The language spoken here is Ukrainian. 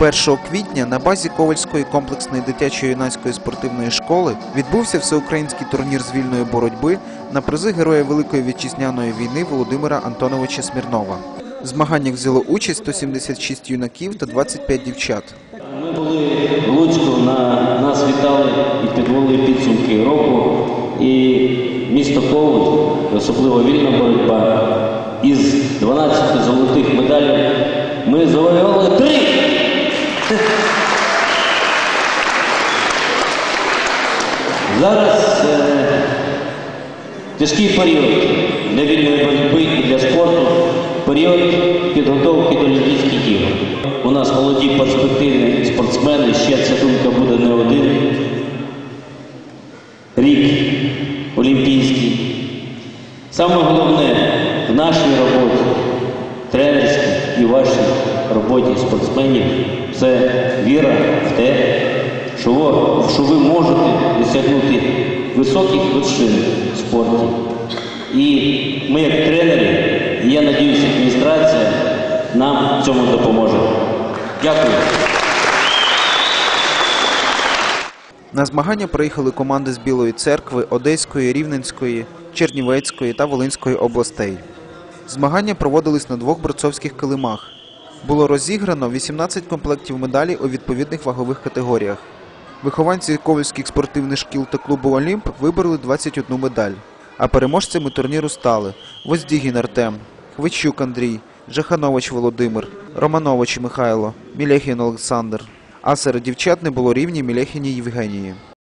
1 квітня на базі Ковальської комплексної дитячої юнацької спортивної школи відбувся всеукраїнський турнір з вільної боротьби на призи Героя Великої вітчизняної війни Володимира Антоновича Смірнова. В змаганнях взяло участь 176 юнаків та 25 дівчат. Ми були в Луцьку, на нас вітали і підвели підсумки року. І місто Коваль, особливо вільна боротьба, із 12 золотих медалей ми завоювали три. Зараз е, тяжкий період для вільної боротьби і для спорту, період підготовки до Олімпійських ігор. У нас молоді перспективні спортсмени, ще ця думка буде не один рік олімпійський. Саме головне в нашій роботі, тренерській і вашій роботі спортсменів це віра в те, що ви, що ви можете досягнути високих вершин в спорті. І ми, як тренери, і я надіюся, адміністрація нам в цьому допоможе. Дякую. На змагання приїхали команди з Білої церкви, Одеської, Рівненської, Чернівецької та Волинської областей. Змагання проводились на двох борцовських килимах. Було розіграно 18 комплектів медалей у відповідних вагових категоріях. Вихованці ковальських спортивних шкіл та клубу Олімп вибороли 21 медаль. А переможцями турніру стали Воздігін Артем, Хвичук Андрій, Жаханович Володимир, Романович Михайло, Мілехін Олександр. А серед дівчат не було рівні Мілехіні Євгенії.